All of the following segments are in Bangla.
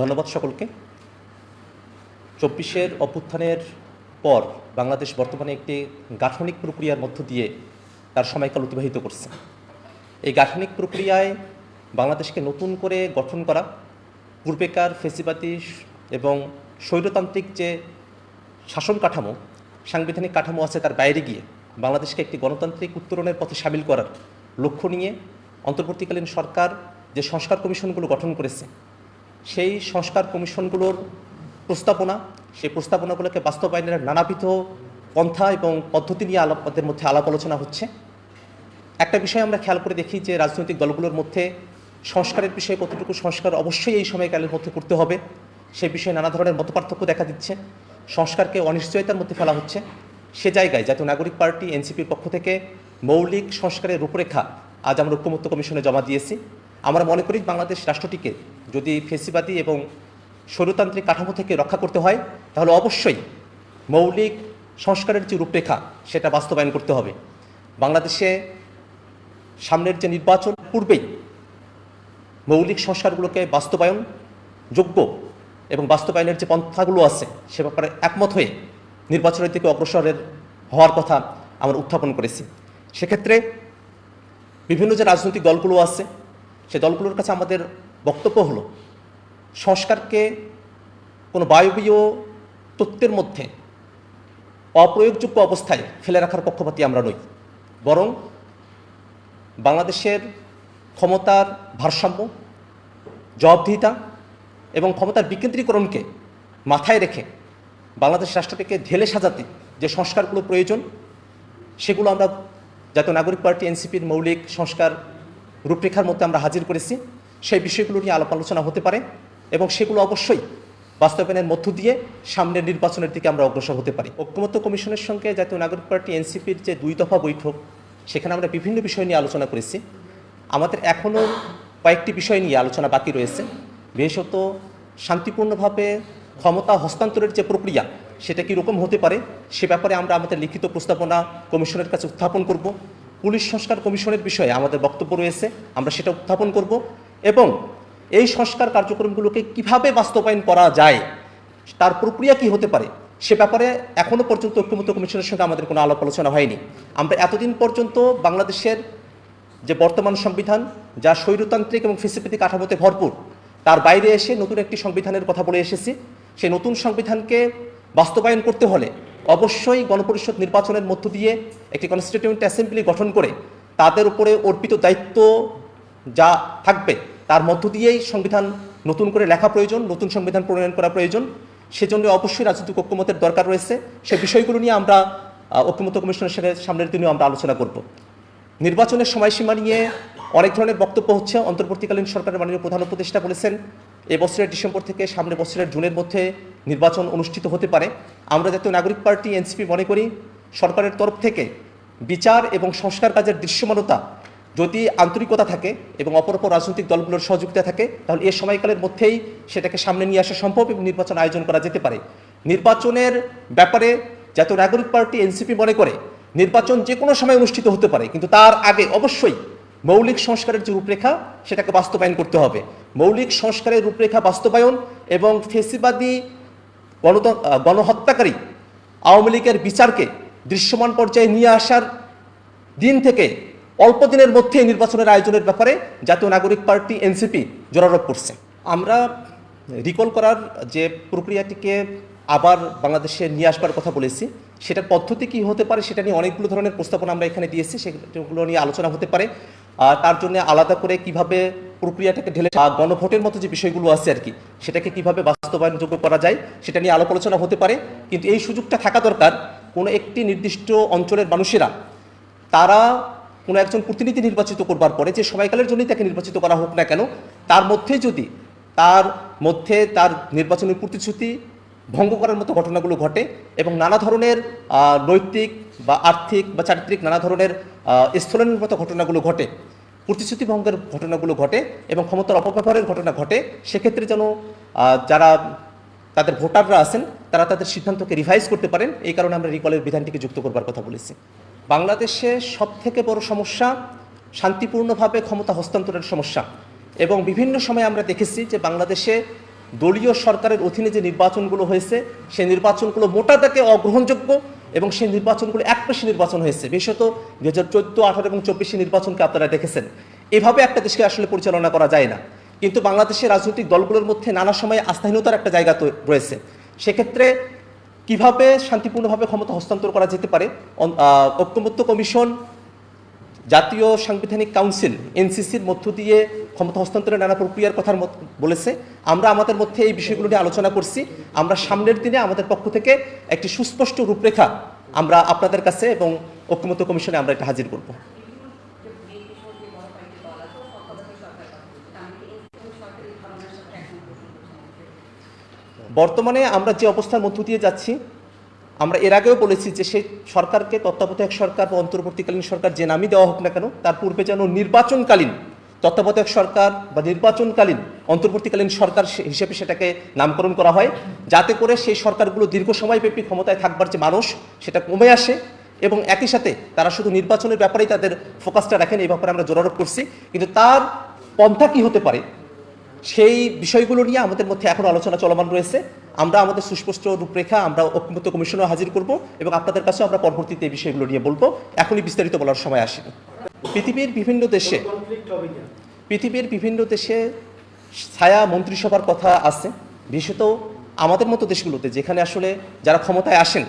ধন্যবাদ সকলকে। চব্বিশের অভ্যুত্থানের পর বাংলাদেশ বর্তমানে একটি গাঠনিক প্রক্রিয়ার মধ্য দিয়ে তার সময়কাল অতিবাহিত করছে। এই গাঠনিক প্রক্রিয়ায় বাংলাদেশকে নতুন করে গঠন করা, পূর্বেকার ফেসিবাদী এবং স্বৈরতান্ত্রিক যে শাসন কাঠামো, সাংবিধানিক কাঠামো আছে তার বাইরে গিয়ে বাংলাদেশকে একটি গণতান্ত্রিক উত্তরণের পথে সামিল করার লক্ষ্য নিয়ে অন্তর্বর্তীকালীন সরকার যে সংস্কার কমিশনগুলো গঠন করেছে সেই সংস্কার কমিশনগুলোর প্রস্তাবনা, সেই প্রস্তাবনাগুলোকে বাস্তবায়নের নানাবিধ পন্থা এবং পদ্ধতি নিয়ে আলাপদের মধ্যে আলাপ আলোচনা হচ্ছে। একটা বিষয় আমরা খেয়াল করে দেখি যে রাজনৈতিক দলগুলোর মধ্যে সংস্কারের বিষয়ে কতটুকু সংস্কার অবশ্যই এই সময়কালের মধ্যে করতে হবে সেই বিষয়ে নানা ধরনের মতপার্থক্য দেখা দিচ্ছে। সংস্কারকে অনিশ্চয়তার মধ্যে ফেলা হচ্ছে। সে জায়গায় জাতীয় নাগরিক পার্টি, এনসিপির পক্ষ থেকে মৌলিক সংস্কারের রূপরেখা আজ আমরা ঐক্যমত্য কমিশনে জমা দিয়েছি। আমরা মনে করি বাংলাদেশ রাষ্ট্রটিকে যদি ফেসিবাদী এবং স্বৈরতান্ত্রিক কাঠামো থেকে রক্ষা করতে হয়, তাহলে অবশ্যই মৌলিক সংস্কারের যে রূপরেখা, সেটা বাস্তবায়ন করতে হবে। বাংলাদেশে সামনের যে নির্বাচন, পূর্বেই মৌলিক সংস্কারগুলোকে বাস্তবায়ন যোগ্য এবং বাস্তবায়নের যে পন্থাগুলো আছে, সে ব্যাপারে একমত হয়ে নির্বাচনের দিকে অগ্রসরের হওয়ার কথা আমরা উত্থাপন করেছি। সেক্ষেত্রে বিভিন্ন যে রাজনৈতিক দলগুলো আছে, সে দলগুলোর কাছে আমাদের বক্তব্য হলো, সংস্কারকে কোনো বায়বীয় তত্ত্বের মধ্যে অপ্রয়োগযোগ্য অবস্থায় ফেলে রাখার পক্ষপাতি আমরা নই। বরং বাংলাদেশের ক্ষমতার ভারসাম্য, জবাবদিহিতা এবং ক্ষমতার বিকেন্দ্রীকরণকে মাথায় রেখে বাংলাদেশ রাষ্ট্রটিকে ঢেলে সাজাতে যে সংস্কারগুলো প্রয়োজন, সেগুলো আমরা জাতীয় নাগরিক পার্টি, এনসিপির মৌলিক সংস্কার রূপরেখার মধ্যে আমরা হাজির করেছি। সেই বিষয়গুলো নিয়ে আলাপ আলোচনা হতে পারে এবং সেগুলো অবশ্যই বাস্তবায়নের মধ্য দিয়ে সামনের নির্বাচনের দিকে আমরা অগ্রসর হতে পারি। ঐক্যমত্য কমিশনের সঙ্গে জাতীয় নাগরিক পার্টি এনসিপির যে দুই দফা বৈঠক, সেখানে আমরা বিভিন্ন বিষয় নিয়ে আলোচনা করেছি। আমাদের এখনও কয়েকটি বিষয় নিয়ে আলোচনা বাকি রয়েছে। বিশেষত শান্তিপূর্ণভাবে ক্ষমতা হস্তান্তরের যে প্রক্রিয়া, সেটা কীরকম হতে পারে, সে ব্যাপারে আমরা আমাদের লিখিত প্রস্তাবনা কমিশনের কাছে উত্থাপন করব। পুলিশ সংস্কার কমিশনের বিষয়ে আমাদের বক্তব্য রয়েছে, আমরা সেটা উত্থাপন করব। এবং এই সংস্কার কার্যক্রমগুলোকে কীভাবে বাস্তবায়ন করা যায়, তার প্রক্রিয়া কি হতে পারে, সে ব্যাপারে এখনও পর্যন্ত ঐক্যমত্য কমিশনের সঙ্গে আমাদের কোনো আলাপ আলোচনা হয়নি। আমরা এতদিন পর্যন্ত বাংলাদেশের যে বর্তমান সংবিধান, যা স্বৈরতান্ত্রিক এবং ফেসিপিতি কাঠামোতে ভরপুর, তার বাইরে এসে নতুন একটি সংবিধানের কথা বলে এসেছি। সেই নতুন সংবিধানকে বাস্তবায়ন করতে হলে অবশ্যই গণপরিষদ নির্বাচনের মধ্য দিয়ে একটি কনস্টিটিউয়েন্ট অ্যাসেম্বলি গঠন করে তাদের উপরে অর্পিত দায়িত্ব যা থাকবে তার মধ্য দিয়েই সংবিধান নতুন করে লেখা প্রয়োজন নতুন সংবিধান প্রণয়ন করা প্রয়োজন। সেজন্য অবশ্যই রাজনৈতিক ঐক্যমতের দরকার রয়েছে। সে বিষয়গুলো নিয়ে আমরা আহ, ঐক্যমত্য কমিশনের সাথে সামনের দিনেও আমরা আলোচনা করব। নির্বাচনের সময়সীমা নিয়ে অনেক ধরনের বক্তব্য হচ্ছে। অন্তর্বর্তীকালীন সরকারের মাননীয় প্রধান উপদেষ্টা বলেছেন এবছরের ডিসেম্বর থেকে সামনে বছরের জুনের মধ্যে নির্বাচন অনুষ্ঠিত হতে পারে। আমরা জাতীয় নাগরিক পার্টি এনসিপি মনে করি সরকারের তরফ থেকে বিচার এবং সংস্কার কাজের দৃশ্যমানতা যদি আন্তরিকতা থাকে এবং অপর অপর রাজনৈতিক দলগুলোর সহযোগিতা থাকে, তাহলে এ সময়কালের মধ্যেই সেটাকে সামনে নিয়ে আসা সম্ভব এবং নির্বাচন আয়োজন করা যেতে পারে। নির্বাচনের ব্যাপারে জাতীয় নাগরিক পার্টি এনসিপি মনে করে, নির্বাচন যে কোনো সময় অনুষ্ঠিত হতে পারে, কিন্তু তার আগে অবশ্যই মৌলিক সংস্কারের যে রূপরেখা, সেটাকে বাস্তবায়ন করতে হবে। মৌলিক সংস্কারের রূপরেখা বাস্তবায়ন এবং ফেসিবাদী গণহত্যাকারী আওয়ামী লীগের বিচারকে দৃশ্যমান পর্যায়ে নিয়ে আসার দিন থেকে অল্প দিনের মধ্যে নির্বাচনের আয়োজনের ব্যাপারে জাতীয় নাগরিক পার্টি, এনসিপি জোরারোপ করছে। আমরা রিকল করার যে প্রক্রিয়াটিকে আবার বাংলাদেশে নিয়ে আসবার কথা বলেছি, সেটার পদ্ধতি কি হতে পারে সেটা নিয়ে অনেকগুলো ধরনের প্রস্তাবনা আমরা এখানে দিয়েছি, সেগুলো নিয়ে আলোচনা হতে পারে। আর তার জন্য আলাদা করে কীভাবে প্রক্রিয়াটাকে ঢেলে গণভোটের মতো যে বিষয়গুলো আছে আর কি, সেটাকে কীভাবে বাস্তবায়নযোগ্য করা যায়, সেটা নিয়ে আলাপ আলোচনা হতে পারে। কিন্তু এই সুযোগটা থাকা দরকার, কোনো একটি নির্দিষ্ট অঞ্চলের মানুষেরা, তারা কোনো একজন প্রতিনিধি নির্বাচিত করবার পরে যে সময়কালের জন্যই তাকে নির্বাচিত করা হোক না কেন, তার মধ্যে যদি, তার মধ্যে তার নির্বাচনী প্রতিশ্রুতি ভঙ্গ করার মতো ঘটনাগুলো ঘটে এবং নানা ধরনের নৈতিক বা আর্থিক বা চারিত্রিক নানা ধরনের স্থলনের মতো ঘটনাগুলো ঘটে, প্রতিশ্রুতি ভঙ্গের ঘটনাগুলো ঘটে এবং ক্ষমতার অপব্যবহারের ঘটনা ঘটে, সেক্ষেত্রে যেন যারা তাদের ভোটাররা আছেন, তারা তাদের সিদ্ধান্তকে রিভাইজ করতে পারেন, এই কারণে আমরা রিকলের বিধানটিকে যুক্ত করবার কথা বলেছি। বাংলাদেশে সব থেকে বড় সমস্যা শান্তিপূর্ণভাবে ক্ষমতা হস্তান্তরের সমস্যা। এবং বিভিন্ন সময় আমরা দেখেছি যে বাংলাদেশে দলীয় সরকারের অধীনে যে নির্বাচনগুলো হয়েছে, সেই নির্বাচনগুলো মোটা দাগে অগ্রহণযোগ্য এবং সেই নির্বাচনগুলো একপাশী নির্বাচন হয়েছে। বিশেষত দু হাজার চোদ্দ, আঠারো এবং চব্বিশে নির্বাচনকে আপনারা দেখেছেন। এভাবে একটা দেশকে আসলে পরিচালনা করা যায় না। কিন্তু বাংলাদেশের রাজনৈতিক দলগুলোর মধ্যে নানা সময় আস্থাহীনতার একটা জায়গা রয়েছে। সেক্ষেত্রে কীভাবে শান্তিপূর্ণভাবে ক্ষমতা হস্তান্তর করা যেতে পারে? ঐক্যমত্য কমিশন, জাতীয় সাংবিধানিক কাউন্সিল, এনসিসির মধ্য দিয়ে ক্ষমতা হস্তান্তরের নানা প্রক্রিয়ার কথা বলেছে। আমরা আমাদের মধ্যে এই বিষয়গুলো নিয়ে আলোচনা করছি। আমরা সামনের দিনে আমাদের পক্ষ থেকে একটি সুস্পষ্ট রূপরেখা আমরা আপনাদের কাছে এবং ঐক্যমত্য কমিশনে আমরা এটা হাজির করব। বর্তমানে আমরা যে অবস্থার মধ্য দিয়ে যাচ্ছি, আমরা এর আগেও বলেছি যে সেই সরকারকে তত্ত্বাবধায়ক সরকার বা অন্তর্বর্তীকালীন সরকার যে নামই দেওয়া হোক না কেন, তার পূর্বে যেন নির্বাচনকালীন, তত্ত্বাবধায়ক সরকার বা নির্বাচনকালীন, অন্তর্বর্তীকালীন সরকার হিসেবে সেটাকে নামকরণ করা হয়, যাতে করে সেই সরকারগুলো দীর্ঘ সময়ব্যাপী ক্ষমতায় থাকবার যে মানুষ, সেটা কমে আসে এবং একই সাথে তারা শুধু নির্বাচনের ব্যাপারেই তাদের ফোকাসটা রাখেন, এই ব্যাপারে আমরা জোরারোপ করছি। কিন্তু তার পন্থা কি হতে পারে? সেই বিষয়গুলো নিয়ে আমাদের মধ্যে এখন আলোচনা চলমান রয়েছে। আমরা আমাদের সুস্পষ্ট রূপরেখা আমরা ঐক্যমত্য কমিশনেও হাজির করব এবং আপনাদের কাছে আমরা পরবর্তীতে এই বিষয়গুলো নিয়ে বলব। এখনই বিস্তারিত বলার সময় আসেনি। পৃথিবীর বিভিন্ন দেশে পৃথিবীর বিভিন্ন দেশে ছায়া মন্ত্রিসভার কথা আছে। বিশেষত আমাদের মতো দেশগুলোতে যেখানে আসলে যারা ক্ষমতায় আসেন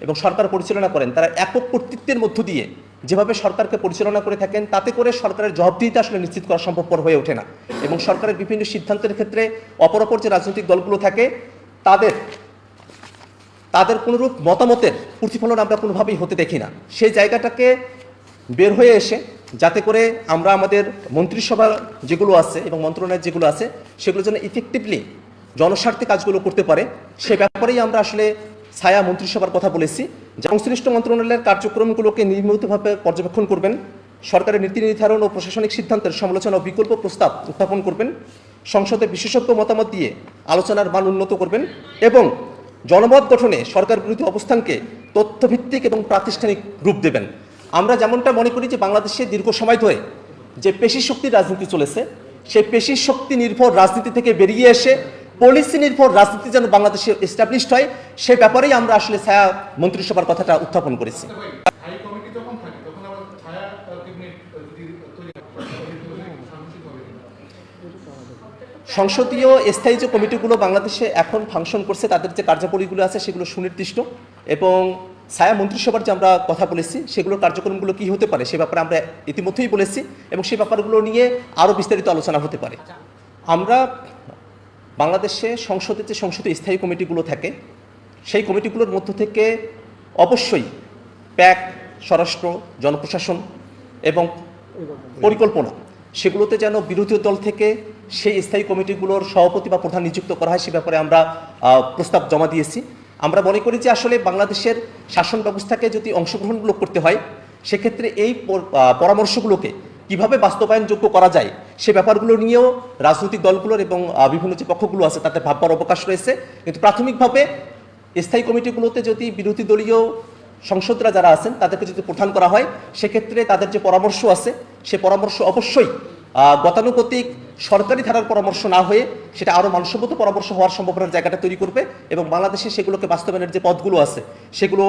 এবং সরকার পরিচালনা করেন, তারা একক কর্তৃত্বের মধ্য দিয়ে যেভাবে সরকারকে পরিচালনা করে থাকেন, তাতে করে সরকারের জবাবদিহিতা আসলে নিশ্চিত করা সম্ভবপর হয়ে ওঠে না। এবং সরকারের বিভিন্ন সিদ্ধান্তের ক্ষেত্রে অপর অপর যে রাজনৈতিক দলগুলো থাকে, তাদের তাদের কোনোরূপ মতামতের প্রতিফলন আমরা কোনোভাবেই হতে দেখি না। সেই জায়গাটাকে বের হয়ে এসে যাতে করে আমরা আমাদের মন্ত্রিসভা যেগুলো আছে এবং মন্ত্রণালয় যেগুলো আছে, সেগুলো যেন ইফেক্টিভলি জনস্বার্থে কাজগুলো করতে পারে, সে ব্যাপারেই আমরা আসলে ছায়া মন্ত্রিসভার কথা বলেছি। সংশ্লিষ্ট মন্ত্রণালয়ের কার্যক্রমগুলোকে নিয়মিতভাবে পর্যবেক্ষণ করবেন। সরকারের নীতি নির্ধারণ ও প্রশাসনিক সিদ্ধান্তের সমালোচনা ও বিকল্প প্রস্তাব উত্থাপন করবেন। সংসদে বিশেষজ্ঞ মতামত দিয়ে আলোচনার মান উন্নত করবেন এবং জনমত গঠনে সরকার বিরোধী অবস্থানকে তথ্যভিত্তিক এবং প্রাতিষ্ঠানিক রূপ দেবেন। আমরা যেমনটা মনে করি যে বাংলাদেশে দীর্ঘ সময় ধরে যে পেশি শক্তির রাজনীতি চলেছে, সেই পেশি শক্তি নির্ভর রাজনীতি থেকে বেরিয়ে এসে পলিসি নির্ভর রাজনীতি যেন বাংলাদেশে এস্টাবলিশড হয় সে ব্যাপারেই আমরা আসলে ছায়া মন্ত্রিসভার কথাটা উত্থাপন করেছি। হবে সংসদীয় স্থায়ী যে কমিটিগুলো বাংলাদেশে এখন ফাংশন করছে তাদের যে কার্যাবলীগুলো আছে সেগুলো সুনির্দিষ্ট এবং ছায়া মন্ত্রিসভার যে আমরা কথা বলেছি সেগুলোর কার্যক্রমগুলো কি হতে পারে সে ব্যাপারে আমরা ইতিমধ্যেই বলেছি এবং সেই ব্যাপারগুলো নিয়ে আরও বিস্তারিত আলোচনা হতে পারে। আমরা বাংলাদেশে সংসদে যে সংসদীয় স্থায়ী কমিটিগুলো থাকে, সেই কমিটিগুলোর মধ্য থেকে অবশ্যই প্যাক, স্বরাষ্ট্র, জনপ্রশাসন এবং পরিকল্পনা, সেগুলোতে যেন বিরোধী দল থেকে সেই স্থায়ী কমিটিগুলোর সভাপতি বা প্রধান নিযুক্ত করা হয়, সে ব্যাপারে আমরা প্রস্তাব জমা দিয়েছি। আমরা মনে করি যে আসলে বাংলাদেশের শাসন ব্যবস্থাকে যদি অংশগ্রহণমূলক করতে হয়, সেক্ষেত্রে এই পরামর্শগুলোকে কীভাবে বাস্তবায়নযোগ্য করা যায়, সে ব্যাপারগুলো নিয়েও রাজনৈতিক দলগুলোর এবং বিভিন্ন যে পক্ষগুলো আছে তাতে ভাববার অবকাশ রয়েছে। কিন্তু প্রাথমিকভাবে স্থায়ী কমিটিগুলোতে যদি বিরোধী দলীয় সংসদরা যারা আছেন, তাদেরকে যদি প্রধান করা হয়, সেক্ষেত্রে তাদের যে পরামর্শ আছে, সে পরামর্শ অবশ্যই গতানুগতিক সরকারি ধারার পরামর্শ না হয়ে সেটা আরও মানসম্মত পরামর্শ হওয়ার সম্ভাবনার জায়গাটা তৈরি করবে এবং বাংলাদেশে সেগুলোকে বাস্তবায়নের যে পথগুলো আছে, সেগুলো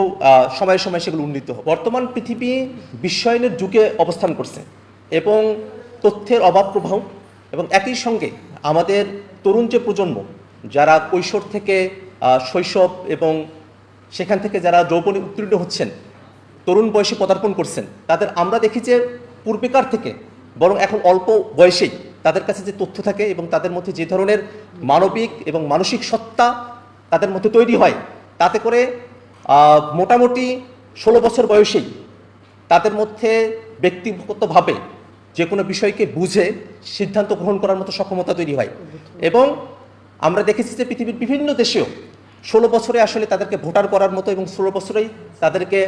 সময়ে সময়ে সেগুলো উন্নীত বর্তমান পৃথিবী বিশ্বায়নের যুগে অবস্থান করছে। এবং তথ্যের অভাব প্রবাহ এবং একই সঙ্গে আমাদের তরুণ যে প্রজন্ম, যারা কৈশোর থেকে শৈশব এবং সেখান থেকে যারা যৌবনে উত্তীর্ণ হচ্ছেন, তরুণ বয়সে পদার্পণ করছেন, তাদের আমরা দেখি যে পূর্বেকার থেকে, বরং এখন অল্প বয়সেই তাদের কাছে যে তথ্য থাকে এবং তাদের মধ্যে যে ধরনের মানবিক এবং মানসিক সত্তা তাদের মধ্যে তৈরি হয়, তাতে করে মোটামুটি ষোলো বছর বয়সেই তাদের মধ্যে ব্যক্তিগতভাবে যে কোনো বিষয়কে বুঝে সিদ্ধান্ত গ্রহণ করার মতো সক্ষমতা তৈরি হয়। এবং আমরা দেখেছি যে পৃথিবীর বিভিন্ন দেশেও ষোলো বছরে আসলে তাদেরকে ভোটার করার মতো এবং ষোলো বছরেই তাদেরকে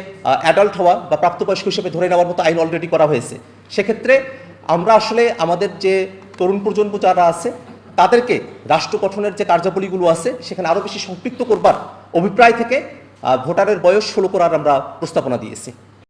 অ্যাডাল্ট হওয়া বা প্রাপ্তবয়স্ক হিসেবে ধরে নেওয়ার মতো আইন অলরেডি করা হয়েছে। সেক্ষেত্রে আমরা আসলে আমাদের যে তরুণ প্রজন্ম যারা আছে, তাদেরকে রাষ্ট্র গঠনের যে কার্যাবলীগুলো আছে, সেখানে আরও বেশি সম্পৃক্ত করবার অভিপ্রায় থেকে ভোটারের বয়স ষোলো করার আমরা প্রস্তাবনা দিয়েছি।